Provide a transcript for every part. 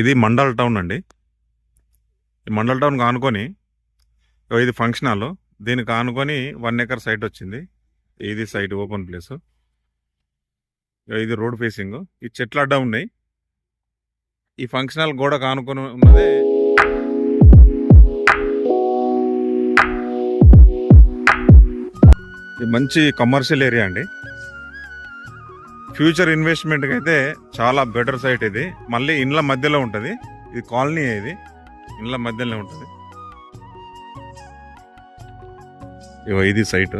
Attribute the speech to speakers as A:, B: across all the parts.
A: ఇది మండల్ టౌన్ అండి. ఈ మండల్ టౌన్ కానుకొని ఇది ఫంక్షన్ హాల్. దీనికి కానుకొని వన్ ఎకర్ సైట్ వచ్చింది. ఇది సైట్ ఓపెన్ ప్లేస్ ఇది రోడ్ ఫేసింగ్ ఈ చెట్లు అడ్డా ఉన్నాయి. ఈ ఫంక్షన్ హాల్ గోడకు కానుకొని ఉన్నది ఇది మంచి కమర్షియల్ ఏరియా అండి. ఫ్యూచర్ ఇన్వెస్ట్మెంట్కి అయితే చాలా బెటర్ సైట్ ఇది. మళ్ళీ ఇండ్ల మధ్యలో ఉంటుంది. ఇది కాలనీ ఇది. ఇండ్ల మధ్యలో ఉంటుంది. ఇవో ఇది సైట్.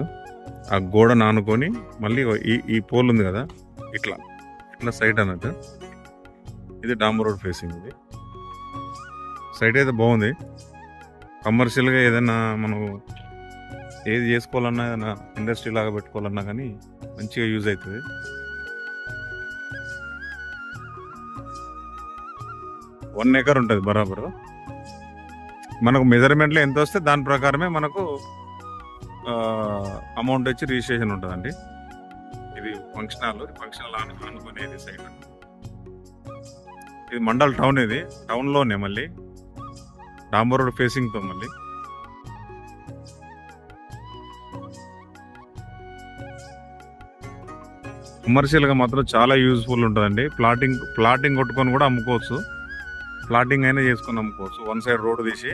A: ఆ గోడ నానుకొని మళ్ళీ ఈ ఈ పోల్ ఉంది కదా? ఇట్లా. ఇట్లా సైట్ అన్నట్టు. ఇది డాంబర్ రోడ్ ఫేసింగ్ ఇది. సైట్ అయితే బాగుంది. కమర్షియల్గా ఏదైనా మనం ఏది చేసుకోవాలన్నా ఏదైనా ఇండస్ట్రీ లాగా పెట్టుకోవాలన్నా కానీ మంచిగా యూజ్ అవుతుంది. వన్ ఎకర్ ఉంటుంది బరాబరు. మనకు మెజర్మెంట్లో ఎంత వస్తే దాని ప్రకారమే మనకు అమౌంట్ వచ్చి రిజిస్ట్రేషన్ ఉంటుందండి. ఇది ఫంక్షన్ హాల్ ఫంక్షన్ హాల్ అనుకునేది సైడ్ ఇది మండల్ టౌన్ ఇది. టౌన్లోనే మళ్ళీ. డాంబర్ రోడ్ ఫేసింగ్తో మళ్ళీ. కమర్షియల్గా మాత్రం చాలా యూజ్ఫుల్ ఉంటుందండి. ప్లాటింగ్ ప్లాటింగ్ కొట్టుకొని కూడా అమ్ముకోవచ్చు. ప్లాటింగ్ అయినా చేసుకొని అమ్ముకోవచ్చు. వన్ సైడ్ రోడ్ తీసి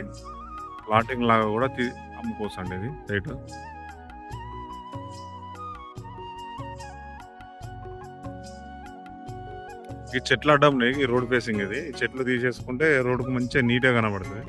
A: ప్లాటింగ్ లాగా కూడా తీ అమ్ముకోవచ్చు అండి ఇది రైట్. ఈ చెట్లు అడ్డం ఈ రోడ్ ఫేసింగ్ ఇది. ఈ చెట్లు తీసేసుకుంటే రోడ్డుకు మంచిగా నీట్గా కనబడుతుంది.